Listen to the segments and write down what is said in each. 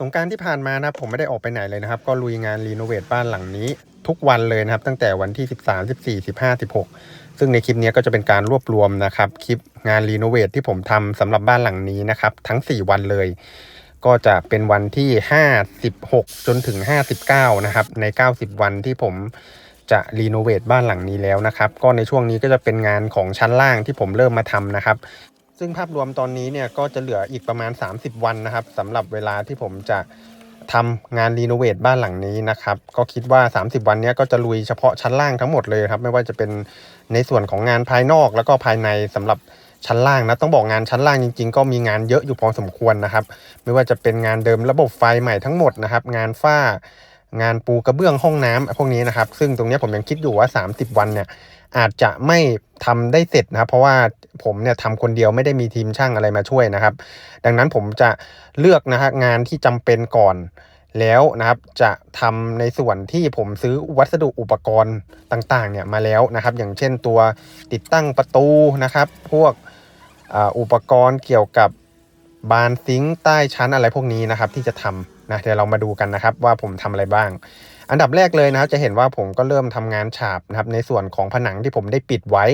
สงการที่ผ่านมานะผมไม่ได้ออกไปไหนเลยนะครับ ก็ลุยงานรีโนเวทบ้านหลังนี้ ทุกวันเลยนะครับ ตั้งแต่วันที่ 13 14 15 16 ซึ่งในคลิปนี้ก็จะเป็นการรวบรวมนะครับคลิปงานรีโนเวทที่ผมทำสำหรับบ้านหลังนี้นะครับ ทั้ง 4 วันเลย ก็จะเป็นวันที่ 56 จนถึง 59 นะครับ ใน 90 วันที่ผมจะรีโนเวทบ้านหลังนี้แล้วนะครับ ก็ในช่วงนี้ก็จะเป็นงานของชั้นล่างที่ผมเริ่มมาทำนะครับ ซึ่งภาพรวมตอนนี้เนี่ยก็จะเหลืออีกประมาณ 30 วันนะครับสำหรับเวลาที่ผมจะทำงานรีโนเวทบ้านหลังนี้นะครับก็คิดว่า 30 วันนี้ก็จะลุยเฉพาะชั้นล่างทั้งหมดเลยครับไม่ว่าจะเป็นในส่วนของงานภายนอกแล้วก็ภายในสำหรับชั้นล่างนะต้องบอกงานชั้นล่างจริง ๆ ก็มีงานเยอะอยู่พอสมควรนะครับ ไม่ว่าจะเป็นงานเดิมระบบไฟใหม่ทั้งหมดนะครับ งานฝ้างานปูกระเบื้องห้องน้ำพวกนี้นะครับ ซึ่งตรงนี้ผมยังคิดอยู่ว่า 30 วันเนี่ยอาจจะไม่ทำได้เสร็จนะครับ เพราะว่า ผมเนี่ยทำคนเดียวไม่ได้มีทีมช่างอะไรมาช่วยนะครับ ดังนั้นผมจะเลือกนะฮะงานที่จำเป็นก่อนแล้วนะครับจะทำในส่วนที่ผมซื้อวัสดุอุปกรณ์ต่างๆเนี่ยมาแล้วนะครับ อย่างเช่นตัวติดตั้งประตูนะครับ พวกอาอุปกรณ์เกี่ยวกับบานซิงค์ใต้ชั้นอะไรพวกนี้นะครับ ที่จะทำนะเดี๋ยวเรามาดูกันนะครับว่าผมทำอะไรบ้าง อันดับแรกเลยนะครับ จะเห็นว่าผมก็เริ่มทำงานฉาบนะครับ ในส่วนของผนังที่ผมได้ปิดไว้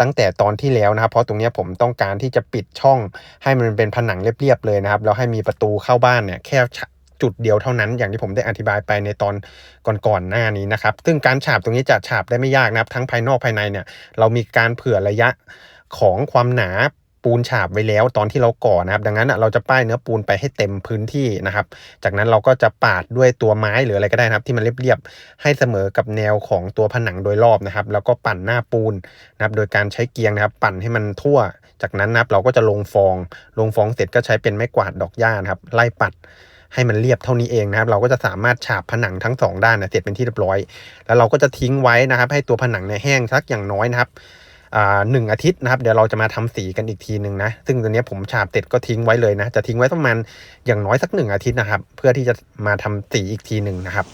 ตั้งแต่ตอนที่แล้วนะครับ เพราะตรงนี้ผมต้องการที่จะปิดช่องให้มันเป็นผนังเรียบๆเลยนะครับแล้วให้มีประตูเข้าบ้านเนี่ยแค่จุดเดียวเท่านั้นอย่างที่ผมได้อธิบายไปในตอนก่อนๆหน้านี้นะครับ ซึ่งการฉาบตรงนี้จะฉาบได้ไม่ยากนะครับ ทั้งภายนอกภายในเนี่ยเรามีการเผื่อระยะของความหนา ปูนฉาบไว้แล้วตอนที่เราก่อนะครับ ดังนั้นเราจะป้ายเนื้อปูนไปให้เต็มพื้นที่นะครับ จากนั้นเราก็จะปาดด้วยตัวไม้หรืออะไรก็ได้นะครับ ที่มันเรียบๆให้เสมอกับแนวของตัวผนังโดยรอบนะครับ แล้วก็ปั่นหน้าปูนนะครับ โดยการใช้เกียงนะครับ ปั่นให้มันทั่ว จากนั้นนะครับเราก็จะลงฟอง ลงฟองเสร็จก็ใช้เป็นไม้กวาดดอกหญ้านะครับ ไล่ปัดให้มันเรียบเท่านี้เองนะครับ เราก็จะสามารถฉาบผนังทั้งสองด้านนะเสร็จเป็นที่เรียบร้อย แล้วเราก็จะทิ้งไว้นะครับ ให้ตัวผนังเนี่ยแห้งสักอย่างน้อยนะครับ หนึ่งอาทิตย์นะครับเดี๋ยวเราจะมาทำสีกันอีกทีหนึ่งนะ ซึ่งตัวนี้ผมฉาบเสร็จก็ทิ้งไว้เลยนะ จะทิ้งไว้ประมาณอย่างน้อยสักหนึ่งอาทิตย์นะครับ เพื่อที่จะมาทำสีอีกทีหนึ่งนะครับ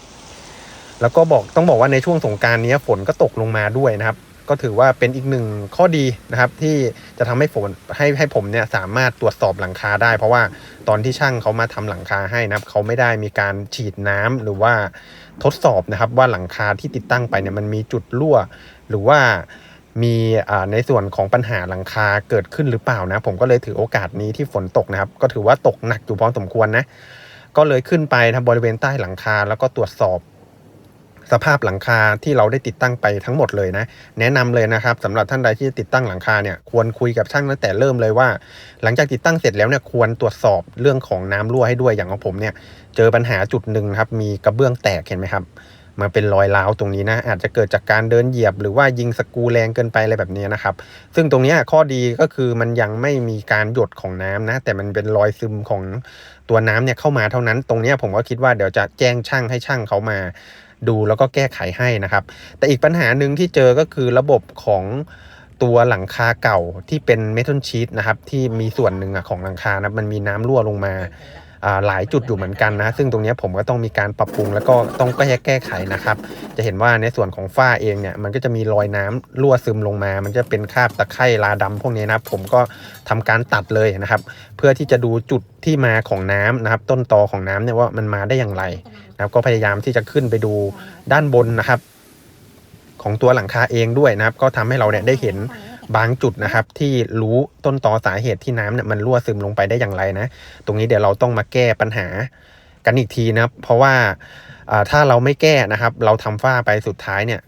แล้วก็บอกต้องบอกว่าในช่วงสงการนี้ฝนก็ตกลงมาด้วยนะครับ ก็ถือว่าเป็นอีกหนึ่งข้อดีนะครับ ที่จะทำให้ฝนให้ให้ผมเนี่ยสามารถตรวจสอบหลังคาได้ เพราะว่าตอนที่ช่างเขามาทำหลังคาให้นะครับเขาไม่ได้มีการฉีดน้ำหรือว่าทดสอบนะครับ ว่าหลังคาที่ติดตั้งไปเนี่ยมันมีจุดรั่ว หรือว่า มีในส่วนของปัญหาหลังคาเกิดขึ้นหรือเปล่านะ ผมก็เลยถือโอกาสนี้ที่ฝนตกนะครับ ก็ถือว่าตกหนักอยู่พอสมควรนะ ก็เลยขึ้นไปนะบริเวณใต้หลังคาแล้วก็ตรวจสอบสภาพหลังคาที่เราได้ติดตั้งไปทั้งหมดเลยนะ แนะนำเลยนะครับสำหรับท่านใดที่จะติดตั้งหลังคาเนี่ยควรคุยกับช่างตั้งแต่เริ่มเลยว่า หลังจากติดตั้งเสร็จแล้วเนี่ยควรตรวจสอบเรื่องของน้ำรั่วให้ด้วยอย่างของผมเนี่ย เจอปัญหาจุดหนึ่งครับ มีกระเบื้องแตกเห็นไหมครับ มันเป็นรอยร้าวตรงนี้นะอาจจะเกิดจากการเดินเหยียบ หรือว่ายิงสกูแรงเกินไปอะไรแบบนี้นะครับ ซึ่งตรงนี้ข้อดีก็คือมันยังไม่มีการหยดของน้ำนะ แต่มันเป็นรอยซึมของตัวน้ำเนี่ยเข้ามาเท่านั้น ตรงนี้ผมก็คิดว่าเดี๋ยวจะแจ้งช่างให้ช่างเขามาดูแล้วก็แก้ไขให้นะครับ แต่อีกปัญหาหนึ่งที่เจอก็คือระบบของตัวหลังคาเก่าที่เป็นเมทัลชีตนะครับที่มีส่วนหนึ่งของหลังคานะมันมีน้ำรั่วลงมา หลายจุดอยู่เหมือนกันนะ ซึ่งตรงนี้ผมก็ต้องมีการปรับปรุงแล้วก็ต้องแก้แก้ไขนะครับ จะเห็นว่าในส่วนของฝ้าเองเนี่ยมันก็จะมีรอยน้ำรั่วซึมลงมา มันจะเป็นคราบตะไคร่ลาดำพวกนี้นะครับ ผมก็ทำการตัดเลยนะครับ เพื่อที่จะดูจุดที่มาของน้ำนะครับ ต้นตอของน้ำเนี่ยว่ามันมาได้อย่างไรนะครับ ก็พยายามที่จะขึ้นไปดูด้านบนนะครับ ของตัวหลังคาเองด้วยนะครับ ก็ทำให้เราเนี่ยได้เห็น บางจุดนะครับที่รู้ต้นตอสาเหตุที่น้ำเนี่ยมันรั่วซึมลงไปได้อย่างไรนะ ตรงนี้เดี๋ยวเราต้องมาแก้ปัญหากันอีกทีนะครับ เพราะว่าถ้าเราไม่แก้นะครับ เราทำฝ้าไปสุดท้ายเนี่ย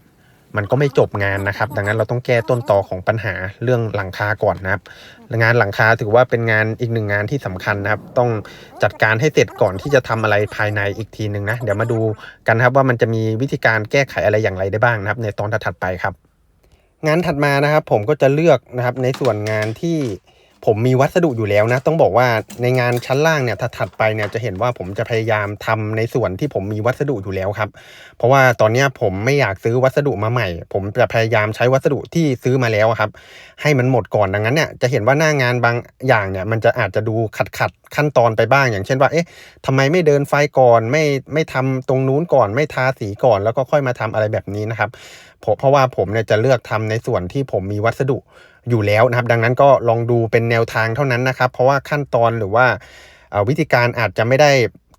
มันก็ไม่จบงานนะครับ ดังนั้นเราต้องแก้ต้นตอของปัญหาเรื่องหลังคาก่อนนะครับ งานหลังคาถือว่าเป็นงานอีกหนึ่งงานที่สำคัญนะครับ ต้องจัดการให้เสร็จก่อนที่จะทำอะไรภายในอีกทีหนึ่งนะ เดี๋ยวมาดูกันครับว่ามันจะมีวิธีการแก้ไขอะไรอย่างไรได้บ้างนะครับ ในตอนถัดไปครับ งานถัดมานะครับ ผมก็จะเลือกนะครับในส่วนงานที่ ผมมีวัสดุอยู่แล้วนะ ต้องบอกว่าในงานชั้นล่างเนี่ยถัดไปเนี่ยจะเห็นว่าผมจะพยายามทำในส่วนที่ผมมีวัสดุอยู่แล้วครับ เพราะว่าตอนนี้ผมไม่อยากซื้อวัสดุมาใหม่ ผมจะพยายามใช้วัสดุที่ซื้อมาแล้วครับ ให้มันหมดก่อนดังนั้นเนี่ยจะเห็นว่าหน้างานบางอย่างเนี่ยมันจะอาจจะดูขัดขัดขั้นตอนไปบ้าง อย่างเช่นว่าเอ๊ะทำไมไม่เดินไฟก่อนไม่ไม่ทำตรงนู้นก่อนไม่ทาสีก่อนแล้วก็ค่อยมาทำอะไรแบบนี้นะครับเพราะเพราะว่าผมเนี่ยจะเลือกทำในส่วนที่ผมมีวัสดุ อยู่แล้วนะครับ ดังนั้นก็ลองดูเป็นแนวทางเท่านั้นนะครับ เพราะว่าขั้นตอนหรือว่าวิธีการอาจจะไม่ได้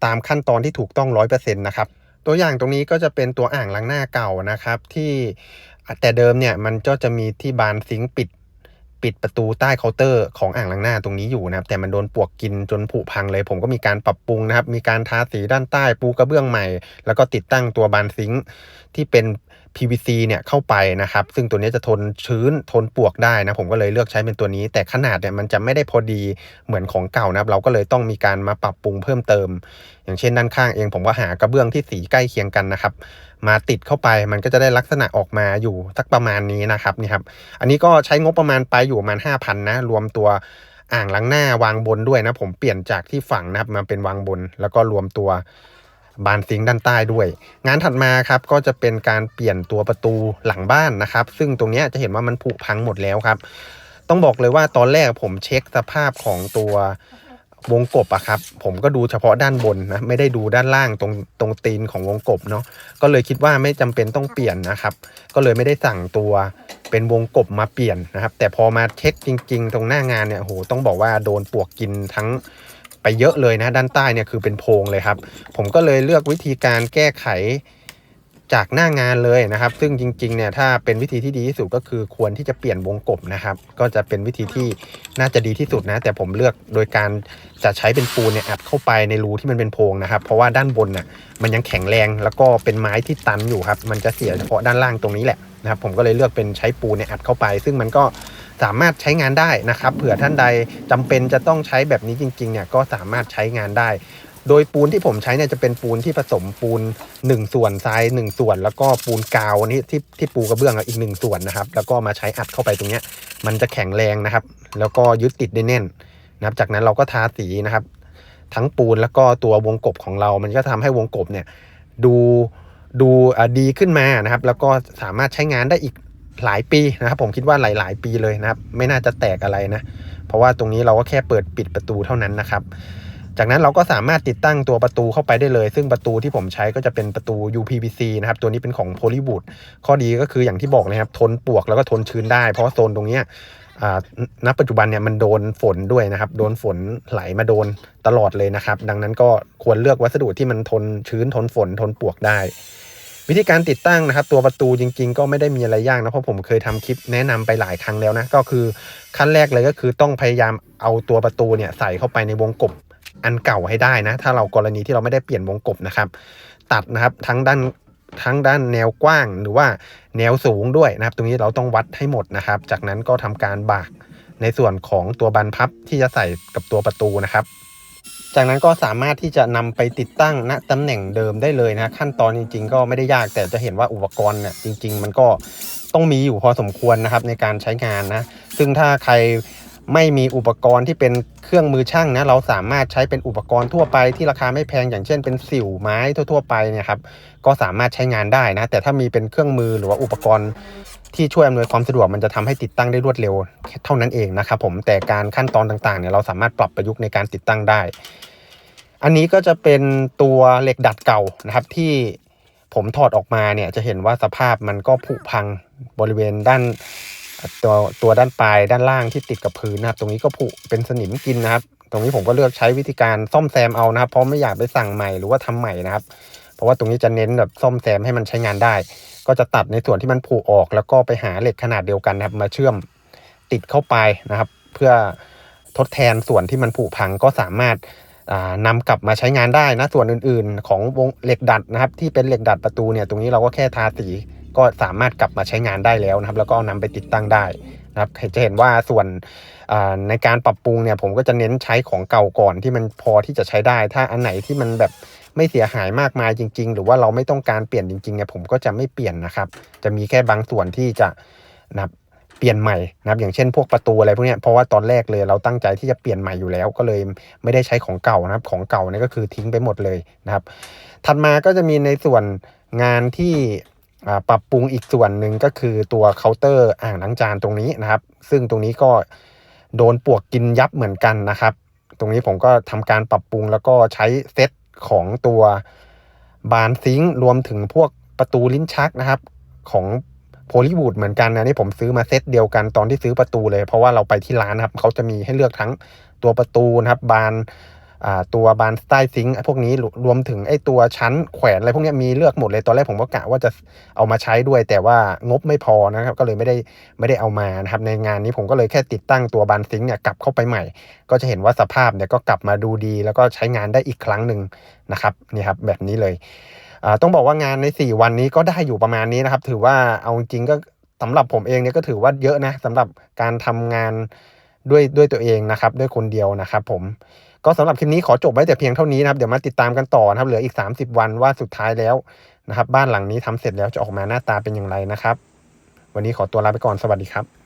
ตามขั้นตอนที่ถูกต้องร้อยเปอร์เซ็นต์นะครับตัวอย่างตรงนี้ก็จะเป็นตัวอ่างล้างหน้าเก่านะครับที่แต่เดิมเนี่ยมันก็จะมีที่บานซิงปิดปิดประตูใต้เคาน์เตอร์ของอ่างล้างหน้าตรงนี้อยู่นะครับ แต่มันโดนปลวกกินจนผุพังเลย ผมก็มีการปรับปรุงนะครับ มีการทาสีด้านใต้ปูกระเบื้องใหม่ แล้วก็ติดตั้งตัวบานซิงที่เป็น PVC เนี่ยเข้าไปนะครับ ซึ่งตัวนี้จะทนชื้นทนปวกได้นะ ผมก็เลยเลือกใช้เป็นตัวนี้ แต่ขนาดเนี่ยมันจะไม่ได้พอดีเหมือนของเก่านะครับ เราก็เลยต้องมีการมาปรับปรุงเพิ่มเติม อย่างเช่นด้านข้างเองผมก็หากระเบื้องที่สีใกล้เคียงกันนะครับ มาติดเข้าไปมันก็จะได้ลักษณะออกมาอยู่สักประมาณนี้นะครับนี่ครับ อันนี้ก็ใช้งบประมาณไปอยู่ประมาณ5,000นะรวมตัวอ่างล้างหน้าวางบนด้วยนะ ผมเปลี่ยนจากที่ฝั่งนะครับมาเป็นวางบนแล้วก็รวมตัว บานซิงด้านใต้ด้วย งานถัดมาครับก็จะเป็นการเปลี่ยนตัวประตูหลังบ้านนะครับ ซึ่งตรงนี้จะเห็นว่ามันผุพังหมดแล้วครับ ต้องบอกเลยว่าตอนแรกผมเช็คสภาพของตัววงกบอะครับผมก็ดูเฉพาะด้านบนนะไม่ได้ดูด้านล่างตรงตรงตีนของวงกบเนาะก็เลยคิดว่าไม่จำเป็นต้องเปลี่ยนนะครับ ก็เลยไม่ได้สั่งตัวเป็นวงกบมาเปลี่ยนนะครับ แต่พอมาเช็คจริง ๆ ตรงหน้างานเนี่ยโหต้องบอกว่าโดนปลวกกินทั้ง ไปเยอะเลยนะด้านใต้เนี่ยคือเป็นโพรงเลยครับ ผมก็เลยเลือกวิธีการแก้ไขจากหน้างานเลยนะครับ ซึ่งจริงๆเนี่ยถ้าเป็นวิธีที่ดีที่สุดก็คือควรที่จะเปลี่ยนวงกบนะครับ ก็จะเป็นวิธีที่น่าจะดีที่สุดนะ แต่ผมเลือกโดยการจะใช้เป็นปูนเนี่ยอัดเข้าไปในรูที่มันเป็นโพรงนะครับ เพราะว่าด้านบนน่ะมันยังแข็งแรงแล้วก็เป็นไม้ที่ตันอยู่ครับ มันจะเสียเฉพาะด้านล่างตรงนี้แหละนะครับ ผมก็เลยเลือกเป็นใช้ปูนเนี่ยอัดเข้าไป ซึ่งมันก็ สามารถใช้งานได้นะครับ เผื่อท่านใดจำเป็นจะต้องใช้แบบนี้จริงๆเนี่ยก็สามารถใช้งานได้ โดยปูนที่ผมใช้เนี่ยจะเป็นปูนที่ผสมปูน 1 ส่วนทราย1ส่วน แล้วก็ปูนกาวนี่ที่ที่ปูกระเบื้องอีก 1 ส่วนนะครับ แล้วก็มาใช้อัดเข้าไปตรงเนี้ยมันจะแข็งแรงนะครับ แล้วก็ยึดติดได้แน่นนะครับ จากนั้นเราก็ทาสีนะครับ ทั้งปูนแล้วก็ตัววงกบของเรา มันก็ทำให้วงกบเนี่ยดูดูดีขึ้นมานะครับ แล้วก็สามารถใช้งานได้อีก หลายปีนะครับผมคิดว่าหลาย ๆ ปีเลยนะครับ ไม่น่าจะแตกอะไรนะ เพราะว่าตรงนี้เราก็แค่เปิดปิดประตูเท่านั้นนะครับ จากนั้นเราก็สามารถติดตั้งตัวประตูเข้าไปได้เลย ซึ่งประตูที่ผมใช้ก็จะเป็นประตู UPVC นะครับ ตัวนี้เป็นของ p o l y w o o d ข้อดีก็คืออย่างที่บอกเลยครับ ทนปวกแล้วก็ทนชื้นได้ เพราะโซนตรงนี้ณปัจจุบันเนี่ยมันโดนฝนด้วยนะครับ โดนฝนไหลมาโดนตลอดเลยนะครับ ดังนั้นก็ควรเลือกวัสดุที่มันทนชื้นทนฝนทนปวกได้ วิธีการติดตั้งนะครับ ตัวประตูจริง ๆ ก็ไม่ได้มีอะไรยากนะเพราะผมเคยทำคลิปแนะนำไปหลายครั้งแล้วนะก็คือขั้นแรกเลยก็คือต้องพยายามเอาตัวประตูเนี่ยใส่เข้าไปในวงกบอันเก่าให้ได้นะ ถ้าเรากรณีที่เราไม่ได้เปลี่ยนวงกบนะครับ ตัดนะครับทั้งด้านทั้งด้านแนวกว้างหรือว่าแนวสูงด้วยนะครับ ตรงนี้เราต้องวัดให้หมดนะครับ จากนั้นก็ทำการบากในส่วนของตัวบานพับที่จะใส่กับตัวประตูนะครับ จากนั้นก็สามารถที่จะนำไปติดตั้งณตำแหน่งเดิมได้เลยนะขั้นตอนจริง ๆ ก็ไม่ได้ยากแต่จะเห็นว่าอุปกรณ์เนี่ยจริง ๆ มันก็ต้องมีอยู่พอสมควรนะครับในการใช้งานนะ ซึ่งถ้าใครไม่มีอุปกรณ์ที่เป็นเครื่องมือช่างนะเราสามารถใช้เป็นอุปกรณ์ทั่วไปที่ราคาไม่แพงอย่างเช่นเป็นสิวไม้ทั่ว ๆ ไปเนี่ยครับก็สามารถใช้งานได้นะ แต่ถ้ามีเป็นเครื่องมือหรือว่าอุปกรณ์ ที่ช่วยอำนวยความสะดวกมันจะทำให้ติดตั้งได้รวดเร็วเท่านั้นเองนะครับผมแต่การขั้นตอนต่างๆเนี่ยเราสามารถปรับประยุกต์ในการติดตั้งได้ อันนี้ก็จะเป็นตัวเหล็กดัดเก่านะครับที่ผมถอดออกมาเนี่ยจะเห็นว่าสภาพมันก็ผุพังบริเวณด้านตัวตัวด้านปลายด้านล่างที่ติดกับพื้นนะครับตรงนี้ก็ผุเป็นสนิมกินนะครับ ตรงนี้ผมก็เลือกใช้วิธีการซ่อมแซมเอานะครับเพราะไม่อยากไปสั่งใหม่หรือว่าทำใหม่นะครับ เพราะว่าตรงนี้จะเน้นแบบซ่อมแซมให้มันใช้งานได้ ก็จะตัดในส่วนที่มันผุออก แล้วก็ไปหาเหล็กขนาดเดียวกันนะครับมาเชื่อมติดเข้าไปนะครับ เพื่อทดแทนส่วนที่มันผุพังก็สามารถนำกลับมาใช้งานได้นะส่วนอื่นๆ ของวงเหล็กดัดนะครับ ที่เป็นเหล็กดัดประตูเนี่ยตรงนี้เราก็แค่ทาสีก็สามารถกลับมาใช้งานได้แล้วนะครับ แล้วก็เอานำไปติดตั้งได้นะครับจะเห็นว่าส่วนในการปรับปรุงเนี่ยผมก็จะเน้นใช้ของเก่าก่อนที่มันพอที่จะใช้ได้ ถ้าอันไหนที่มันแบบ ไม่เสียหายมากมายจริง ๆ หรือว่าเราไม่ต้องการเปลี่ยนจริงๆเนี่ยผมก็จะไม่เปลี่ยนนะครับ จะมีแค่บางส่วนที่จะนะับเปลี่ยนใหม่นะครับอย่างเช่นพวกประตูอะไรพวกนี้เพราะว่าตอนแรกเลยเราตั้งใจที่จะเปลี่ยนใหม่อยู่แล้ว ก็เลยไม่ได้ใช้ของเก่านะครับ ของเก่านี่ก็คือทิ้งไปหมดเลยนะครับ ถัดมาก็จะมีในส่วนงานที่ปรับปรุงอีกส่วนหนึ่งก็คือตัวเคาน์เตอร์อ่างล้างจานตรงนี้นะครับ ซึ่งตรงนี้ก็โดนปวกกินยับเหมือนกันนะครับ ตรงนี้ผมก็ทำการปรับปรุงแล้วก็ใช้เซต ของตัวบานซิงค์รวมถึงพวกประตูลิ้นชักนะครับ ของโพลีวูดเหมือนกันนะนี่ผมซื้อมาเซตเดียวกันตอนที่ซื้อประตูเลย เพราะว่าเราไปที่ร้านนะครับเขาจะมีให้เลือกทั้งตัวประตูนะครับ บาน ตัวบานใต้ซิงค์พวกนี้รวมถึงไอ้ตัวชั้นแขวนอะไรพวกนี้มีเลือกหมดเลยตอนแรกผมก็กะว่าจะเอามาใช้ด้วย แต่ว่างบไม่พอนะครับก็เลยไม่ได้ไม่ได้เอามานะครับในงานนี้ผมก็เลยแค่ติดตั้งตัวบานซิงค์เนี่ยกลับเข้าไปใหม่ ก็จะเห็นว่าสภาพเนี่ยก็กลับมาดูดี แล้วก็ใช้งานได้อีกครั้งหนึ่งนะครับนี่ครับแบบนี้เลยต้องบอกว่างานใน 4 วันนี้ก็ได้อยู่ประมาณนี้นะครับ ถือว่าเอาจริงก็สำหรับผมเองเนี่ยก็ถือว่าเยอะนะสำหรับการทำงานด้วยด้วยตัวเองนะครับ ด้วยคนเดียวนะครับผม ก็สำหรับคลิปนี้ขอจบไว้แต่เพียงเท่านี้นะครับเดี๋ยวมาติดตามกันต่อนะครับเหลืออีก 30 วันว่าสุดท้ายแล้วนะครับ บ้านหลังนี้ทำเสร็จแล้วจะออกมาหน้าตาเป็นอย่างไรนะครับ วันนี้ขอตัวลาไปก่อนสวัสดีครับ